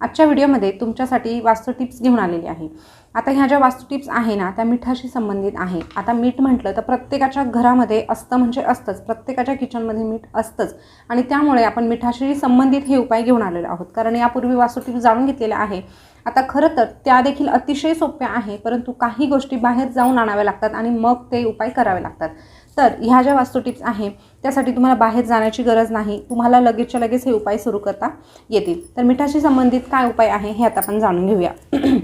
आजच्या व्हिडिओमध्ये तुमच्यासाठी वास्तू टिप्स घेऊन आलेली आहे. आता ह्या ज्या वास्तू टिप्स आहे ना त्या मिठाशी संबंधित आहे. आता मीठ म्हटलं तर प्रत्येकाच्या घरामध्ये असतं म्हणजे असतंच. प्रत्येकाच्या किचनमध्ये मीठ असतंच. आणि त्यामुळे आपण मिठाशी संबंधित हे उपाय घेऊन आलेलो आहोत. कारण यापूर्वी वास्तू टिप्स जाणून घेतलेल्या आहे. आता खरं तर त्या देखील अतिशय सोप्या आहे परंतु काही गोष्टी बाहेर जाऊन आणाव्या लागतात आणि मग ते उपाय करावे लागतात. तर ह्या ज्या वास्तू टिप्स आहे त्यासाठी तुम्हाला बाहेर जाण्याची गरज नाही. तुम्हाला लगेचच्या लगेच हे उपाय सुरू करता येतील. तर मिठाशी संबंधित काय उपाय आहे हे आता आपण जाणून घेऊया.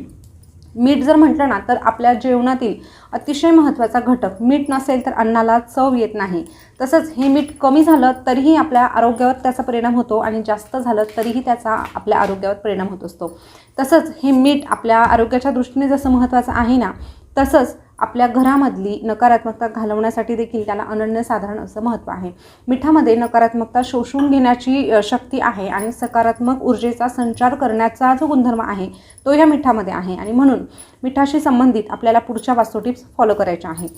मीठ जर म्हटलं ना तर आपल्या जेवणातील अतिशय महत्त्वाचा घटक मीठ नसेल तर अन्नाला चव येत नाही. तसंच हे मीठ कमी झालं तरीही आपल्या आरोग्यावर त्याचा परिणाम होतो आणि जास्त झालं तरीही त्याचा आपल्या आरोग्यावर परिणाम होत असतो. तसंच हे मीठ आपल्या आरोग्याच्या दृष्टीने जसं महत्त्वाचं आहे ना तसंच आपल्या घरामधली नकारात्मकता घालवण्यासाठी देखील त्याला अनन्यसाधारण असं महत्त्व आहे. मिठामध्ये नकारात्मकता शोषून घेण्याची शक्ती आहे आणि सकारात्मक ऊर्जेचा संचार करण्याचा जो गुणधर्म आहे तो या मिठामध्ये आहे. आणि म्हणून मिठाशी संबंधित आपल्याला पुढच्या वास्तू टिप्स फॉलो करायच्या आहे.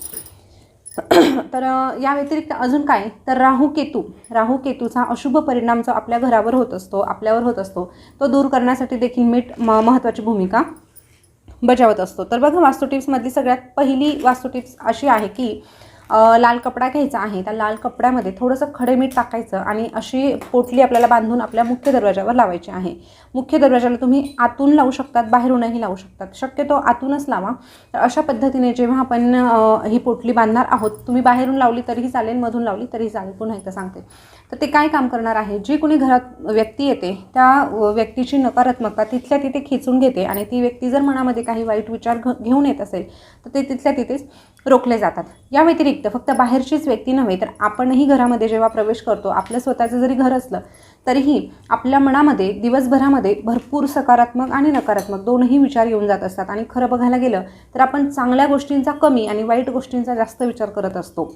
तर या व्यतिरिक्त अजून काय? तर राहू केतू. राहू केतूचा अशुभ परिणाम जो आपल्या घरावर होत असतो आपल्यावर होत असतो तो दूर करण्यासाठी देखील मीठ म महत्त्वाची भूमिका बजावत असतो. तर बघा वास्तू टिप्समधली सगळ्यात पहिली वास्तू टिप्स अशी आहे की लाल कपडा घ्यायचा आहे त्या लाल कपड्यामध्ये थोडंसं खडे मीठ टाकायचं आणि अशी पोटली आपल्याला बांधून आपल्या मुख्य दरवाजावर लावायची आहे. मुख्य दरवाजाला तुम्ही आतून लावू शकतात बाहेरूनही लावू शकतात. शक्यतो आतूनच लावा. तर अशा पद्धतीने जेव्हा आपण ही पोटली बांधणार आहोत तुम्ही बाहेरून लावली तरीही चालेल मधून लावली तरीही चालेल पुन्हा एकदा सांगते. तर ते काय काम करणार आहे? जी कोणी घरात व्यक्ती येते त्या व्यक्तीची नकारात्मकता तिथल्या तिथे खेचून घेते आणि ती व्यक्ती जर मनामध्ये काही वाईट विचार घ घेऊन येत असेल तर ते तिथल्या तिथेच रोखले जातात. या व्यतिरिक्त फक्त बाहेरचीच व्यक्ती नव्हे तर आपणही घरामध्ये जेव्हा प्रवेश करतो आपलं स्वतःचं जरी घर असलं तरीही आपल्या मनामध्ये दिवसभरामध्ये भरपूर सकारात्मक आणि नकारात्मक दोनही विचार येऊन जात असतात. आणि खरं बघायला गेलं तर आपण चांगल्या गोष्टींचा कमी आणि वाईट गोष्टींचा जास्त विचार करत असतो.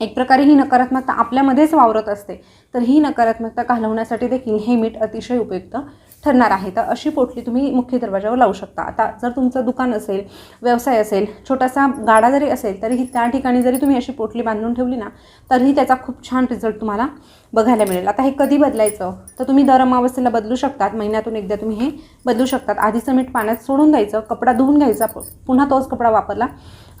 एक प्रकारे ही नकारात्मकता आपल्यामध्येच वावरत असते. तर ही नकारात्मकता घालवण्यासाठी देखील हे मीठ अतिशय उपयुक्त ठरणार आहे. तर अशी पोटली तुम्ही मुख्य दरवाजावर लावू शकता. आता जर तुमचं दुकान असेल व्यवसाय असेल छोटासा गाडा जरी असेल तरीही त्या ठिकाणी जरी तुम्ही अशी पोटली बांधून ठेवली ना तरीही त्याचा खूप छान रिझल्ट तुम्हाला बघायला मिळेल. आता हे कधी बदलायचं? तर तुम्ही दर अमावस्येला बदलू शकतात. महिन्यातून एकदा तुम्ही हे बदलू शकतात. आधीचं मीठ पाण्यात सोडून द्यायचं कपडा धुवून घ्यायचा पुन्हा तोच कपडा वापरला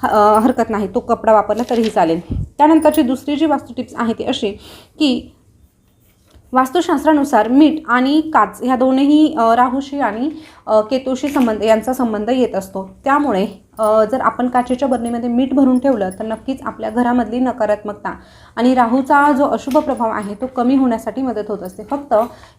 ह- हरकत नाही. तो कपडा वापरला तरीही चालेल. त्यानंतरची दुसरी जी वास्तू टिप्स आहे ती अशी की वास्तुशास्त्रानुसार मीठ आणि काच ह्या दोनही राहूशी आणि केतूशी संबंध यांचा संबंध येत असतो. त्यामुळे जर आपण काचेच्या बरणीमध्ये मीठ भरून ठेवलं तर नक्कीच आपल्या घरामधली नकारात्मकता आणि राहूचा जो अशुभ प्रभाव आहे तो कमी होण्यासाठी मदत होत असते. फक्त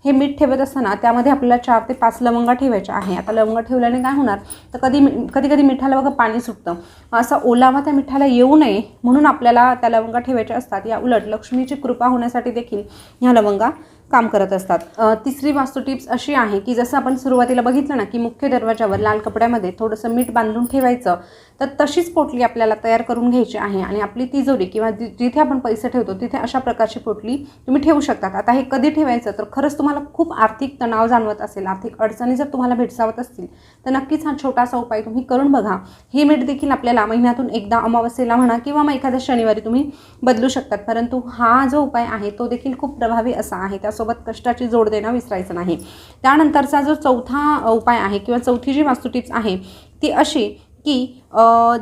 हे मीठ ठेवत असताना त्यामध्ये आपल्याला चार ते पाच लवंगा ठेवायच्या आहे. आता लवंगा ठेवल्याने काय होणार? तर कधी कधी कधी मिठाला बघा पाणी सुटतं. असा ओलावा त्या मिठाला येऊ नये म्हणून आपल्याला त्या लवंगा ठेवायच्या असतात. या उलट लक्ष्मीची कृपा होण्यासाठी देखील ह्या लवंगा काम करत असतात. तिसरी वास्तू टिप्स अशी आहे की जसं आपण सुरुवातीला बघितलं ना की मुख्य दरवाजावर लाल कपड्यामध्ये थोडंसं मीठ बांधून ठेवायचं तर तशीच पोटली आपल्याला तयार करून घ्यायची आहे. आणि आपली तिजोरी किंवा जि- जिथे आपण पैसे ठेवतो तिथे अशा प्रकारची पोटली तुम्ही ठेवू शकतात. आता हे कधी ठेवायचं तर खरंच तुम्हाला खूप आर्थिक तणाव जाणवत असेल आर्थिक अडचणी जर तुम्हाला भेडसावत असतील तर नक्कीच हा छोटासा उपाय तुम्ही करून बघा. हे मीठ देखील आपल्याला महिन्यातून एकदा अमावस्येला म्हणा किंवा मग एखाद्या शनिवारी तुम्ही बदलू शकतात. परंतु हा जो उपाय आहे तो देखील खूप प्रभावी असा आहे. त्या त्यासोबत कष्टाची जोड देणं विसरायचं नाही. त्यानंतरचा जो चौथा उपाय आहे किंवा चौथी जी वास्तू टिप्स आहे ती अशी की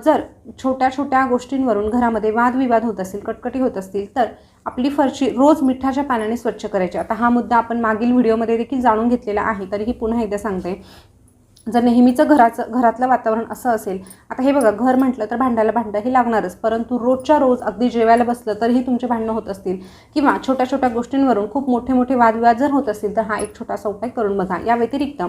जर छोट्या छोट्या गोष्टींवरून घरामध्ये वादविवाद होत असतील कटकटी होत असतील तर आपली फरशी रोज मिठाच्या पाण्याने स्वच्छ करायची. आता हा मुद्दा आपण मागील व्हिडिओमध्ये देखील जाणून घेतलेला आहे तरीही पुन्हा एकदा सांगते. जर नेहमीचं घराचं घरातलं वातावरण असं असेल आता हे बघा घर म्हटलं तर भांडायला भांडं हे लागणारच परंतु रोजच्या रोज अगदी जेवायला बसलं तरीही तुमचे भांडणं होत असतील. किंवा छोट्या छोट्या गोष्टींवरून खूप मोठे मोठे वादविवाद जर होत असतील तर हा एक छोटासा उपाय करून बघा. या व्यतिरिक्त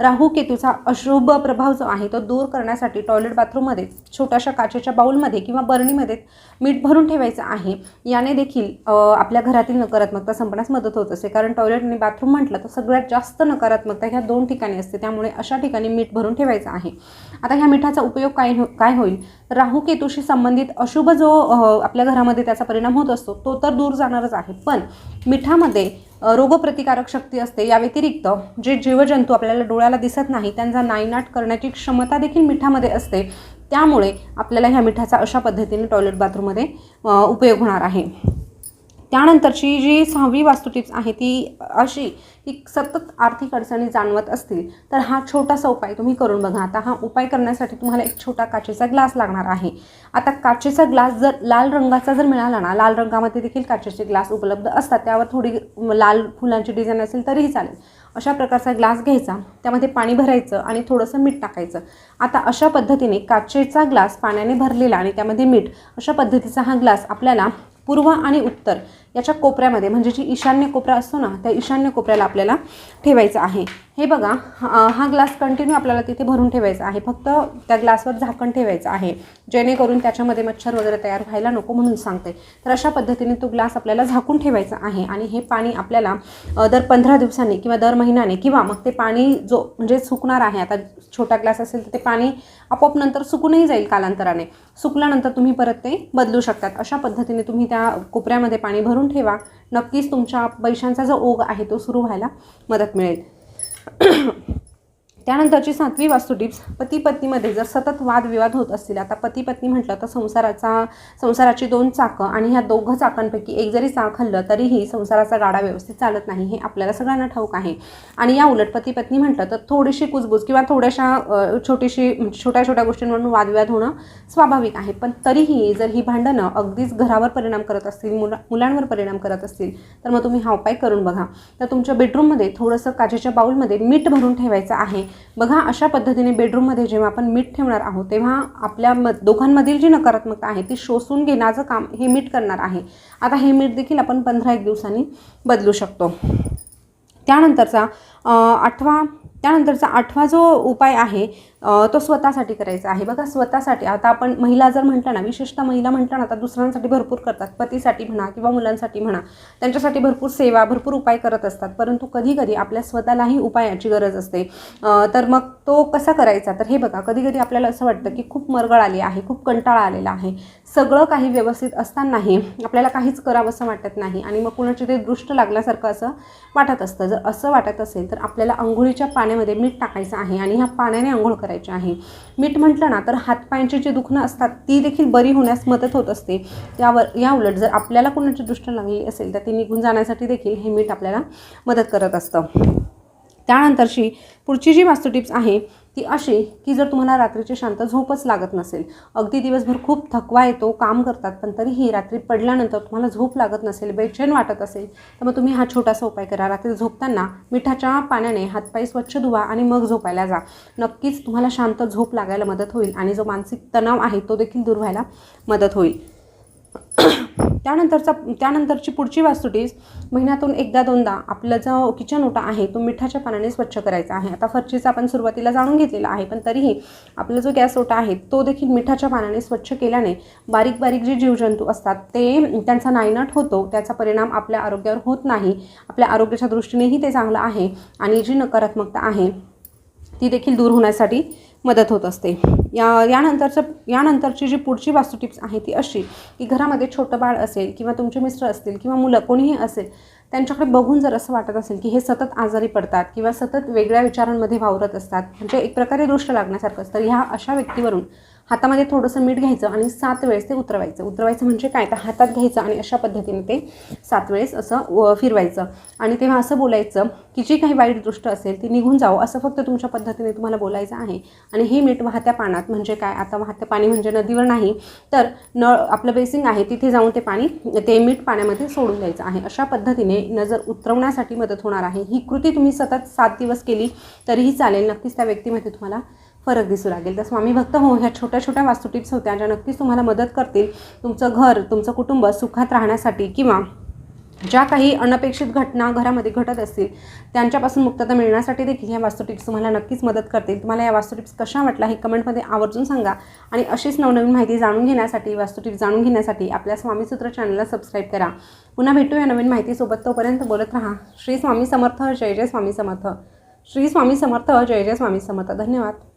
राहू केतूचा अशुभ प्रभाव जो आहे तो दूर करण्यासाठी टॉयलेट बाथरूममध्ये छोट्याशा काचेच्या बाऊलमध्ये किंवा बरणीमध्ये मीठ भरून ठेवायचं आहे. याने देखील आपल्या घरातील नकारात्मकता संपण्यास मदत होत असते. कारण टॉयलेट आणि बाथरूम म्हटलं तर सगळ्यात जास्त नकारात्मकता ह्या दोन ठिकाणी असते. त्यामुळे अशा ठिकाणी मीठ भरून ठेवायचं आहे. आता ह्या मिठाचा उपयोग काय हो काय होईल? राहू केतूशी संबंधित अशुभ जो आपल्या घरामध्ये त्याचा परिणाम होत असतो तो तर दूर जाणारच आहे. पण मिठामध्ये रोगप्रतिकारक शक्ती असते. या व्यतिरिक्त जे जीवजंतू आपल्याला डोळ्याला दिसत नाही त्यांचा नायनाट करण्याची क्षमता देखील मिठामध्ये असते. त्यामुळे आपल्याला ह्या मिठाचा अशा पद्धतीने टॉयलेट बाथरूममध्ये उपयोग होणार आहे. त्यानंतरची जी सहावी वास्तू टिप्स आहे ती अशी की सतत आर्थिक अडचणी जाणवत असतील तर हा छोटासा उपाय तुम्ही करून बघा. आता हा उपाय करण्यासाठी तुम्हाला एक छोटा काचेचा ग्लास लागणार आहे. आता काचेचा ग्लास जर लाल रंगाचा जर मिळाला ना लाल रंगामध्ये देखील काचेचे ग्लास उपलब्ध असतात. त्यावर थोडी लाल फुलांची डिझाईन असेल तरीही चालेल. अशा प्रकारचा ग्लास घ्यायचा त्यामध्ये पाणी भरायचं आणि थोडंसं मीठ टाकायचं. आता अशा पद्धतीने काचेचा ग्लास पाण्याने भरलेला आणि त्यामध्ये मीठ अशा पद्धतीचा हा ग्लास आपल्याला पूर्व आणि उत्तर. याच्या कोपऱ्यामध्ये म्हणजे जी ईशान्य कोपरा असतो ना त्या ईशान्य कोपऱ्याला आपल्याला ठेवायचं आहे. हे बघा हा ग्लास कंटिन्यू आपल्याला तिथे भरून ठेवायचा आहे. फक्त त्या ग्लासवर झाकण ठेवायचं आहे. जेणेकरून त्याच्यामध्ये मच्छर वगैरे तयार व्हायला नको म्हणून सांगते. तर अशा पद्धतीने तो ग्लास आपल्याला झाकून ठेवायचा आहे आणि हे पाणी आपल्याला दर पंधरा दिवसांनी किंवा दर महिन्याने किंवा मग ते पाणी जो म्हणजे सुकणार आहे आता छोटा ग्लास असेल तर ते पाणी आपोआप नंतर सुकूनही जाईल कालांतराने. सुकल्यानंतर तुम्ही परत ते बदलू शकतात. अशा पद्धतीने तुम्ही त्या कोपऱ्यामध्ये पाणी भरून ठेवा. नक्कीच तुमच्या पैशांचा जो ओघ आहे तो सुरू व्हायला मदत मिळेल. त्यानंतरची सातवी वास्तू टिप्स पती पत्नीमध्ये जर सतत वादविवाद होत असतील आता पती पत्नी म्हटलं तर संसाराचा संसाराची दोन चाकं आणि ह्या दोघं चाकांपैकी एक जरी चाक हल्लं तरीही संसाराचा गाडा व्यवस्थित चालत नाही हे आपल्याला सगळ्यांना ठाऊक आहे. आणि या उलट पती पत्नी म्हटलं तर थोडीशी कुजबूज किंवा थोड्याशा छोटीशी म्हणजे छोट्या छोट्या गोष्टींवरून वादविवाद होणं स्वाभाविक आहे. पण तरीही जर ही भांडणं अगदीच घरावर परिणाम करत असतील मुला मुलांवर परिणाम करत असतील तर मग तुम्ही हा उपाय करून बघा. तर तुमच्या बेडरूममध्ये थोडंसं काचेच्या बाऊलमध्ये मीठ भरून ठेवायचं आहे. बघा अशा पद्धतीने बेडरूममध्ये जेव्हा आपण मीठ ठेवणार आहोत तेव्हा आपल्या म दोघांमधील जी नकारात्मकता आहे ती शोषून घेण्याचं काम हे मीठ करणार आहे. आता हे मीठ देखील आपण पंधरा एक दिवसांनी बदलू शकतो. त्यानंतरचा आठवा त्यानंतरचा आठवा जो उपाय आहे तो स्वतःसाठी करायचा आहे. बघा स्वतःसाठी. आता आपण महिला जर म्हटलं ना विशेषतः महिला म्हटलं ना आता दुसऱ्यांसाठी भरपूर करतात. पतीसाठी म्हणा किंवा मुलांसाठी म्हणा त्यांच्यासाठी भरपूर सेवा भरपूर उपाय करत असतात. परंतु कधी कधी आपल्या स्वतःलाही उपायाची गरज असते. तर मग तो कसा करायचा? तर हे बघा कधी कधी आपल्याला असं वाटतं की खूप मरगळ आली आहे खूप कंटाळा आलेला आहे. सगळं काही व्यवस्थित असतानाही आपल्याला काहीच करावंसं वाटत नाही आणि मग कुणाची ते दृष्ट लागल्यासारखं असं वाटत असतं. जर असं वाटत असेल तर आपल्याला आंघोळीच्या पाण्यामध्ये मीठ टाकायचं आहे आणि ह्या पाण्याने आंघोळ करायची आहे. मीठ म्हटलं ना तर हातपायांची जी दुखणं असतात ती देखील बरी होण्यास मदत होत असते. त्यावर या उलट जर आपल्याला कुणाची दृष्ट लागली असेल तर ती निघून जाण्यासाठी देखील हे मीठ आपल्याला मदत करत असतं. त्यानंतरची पुढची जी वास्तू टिप्स आहे ती अशी की जर तुम्हाला रात्रीची शांत झोपच लागत नसेल. अगदी दिवसभर खूप थकवा येतो काम करतात पण तरीही रात्री पडल्यानंतर तुम्हाला झोप लागत नसेल बेचैन वाटत असेल तर मग तुम्ही हा छोटासा उपाय करा. रात्री झोपताना मिठाच्या पाण्याने हातपाय स्वच्छ धुवा आणि मग झोपायला जा. नक्कीच तुम्हाला शांत झोप लागायला मदत होईल आणि जो मानसिक तणाव आहे तो देखील दूर व्हायला मदत होईल. त्यानंतरचा त्यानंतरची पुढची वास्तुटीस महिन्यातून एकदा दोनदा आपला जो किचन ओटा आहे तो मिठाच्या पाण्याने स्वच्छ करायचा आहे. आता फरशीचा आपण सुरुवातीला जाणून घेतलेला आहे पण तरीही आपला जो गॅस ओटा आहे तो देखील मिठाच्या पाण्याने स्वच्छ केल्याने बारीक बारीक जे जीवजंतू असतात ते त्यांचा नायनाट होतो. त्याचा परिणाम आपल्या आरोग्यावर होत नाही. आपल्या आरोग्याच्या दृष्टीनेही ते चांगलं आहे आणि जी नकारात्मकता आहे ती देखील दूर होण्यासाठी मदत होत असते. या यानंतरचं यानंतरची जी पुढची वास्तू टिप्स आहे ती अशी की घरामध्ये छोटं बाळ असेल किंवा तुमचे मिस्टर असतील किंवा मुलं कोणीही असेल त्यांच्याकडे बघून जर असं वाटत असेल की हे सतत आजारी पडतात किंवा सतत वेगळ्या विचारांमध्ये वावरत असतात म्हणजे एक प्रकारे दृष्ट लागण्यासारखं असतं ह्या अशा व्यक्तीवरून हातामध्ये थोडंसं मीठ घ्यायचं आणि सात वेळेस ते उतरवायचं. उतरवायचं म्हणजे काय? तर हातात घ्यायचं आणि अशा पद्धतीने ते सात वेळेस असं व- फिरवायचं. आणि तेव्हा असं बोलायचं की जी काही वाईट दृष्ट असेल ती निघून जावं. असं फक्त तुमच्या पद्धतीने तुम्हाला बोलायचं आहे. आणि हे मीठ वाहत्या पाण्यात म्हणजे काय? आता वाहत्या पाणी म्हणजे नदीवर नाही तर नळ आपलं बेसिंग आहे तिथे जाऊन ते पाणी ते मीठ पाण्यामध्ये सोडून द्यायचं आहे. अशा पद्धतीने नजर उतरवण्यासाठी मदत होणार आहे. ही कृती तुम्ही सतत सात दिवस केली तरीही चालेल. नक्कीच त्या व्यक्तीमध्ये तुम्हाला फरक दिसू लागेल. तर स्वामी भक्त हो ह्या छोट्या छोट्या वास्तू टिप्स होत्या ज्या नक्कीच तुम्हाला मदत करतील. तुमचं घर तुमचं कुटुंब सुखात राहण्यासाठी किंवा ज्या काही अनपेक्षित घटना घरामध्ये घटत असतील त्यांच्यापासून मुक्तता मिळण्यासाठी देखील ह्या वास्तू टिप्स तुम्हाला नक्कीच मदत करतील. तुम्हाला या वास्तू टिप्स कशा वाटल्या हे कमेंटमध्ये आवर्जून सांगा आणि अशीच नवनवीन माहिती जाणून घेण्यासाठी वास्तू टिप्स जाणून घेण्यासाठी आपल्या स्वामीसूत्र चॅनलला सबस्क्राईब करा. पुन्हा भेटूया नवीन माहितीसोबत. तोपर्यंत बोलत राहा. श्री स्वामी समर्थ. जय जय स्वामी समर्थ. श्री स्वामी समर्थ. जय जय स्वामी समर्थ. धन्यवाद.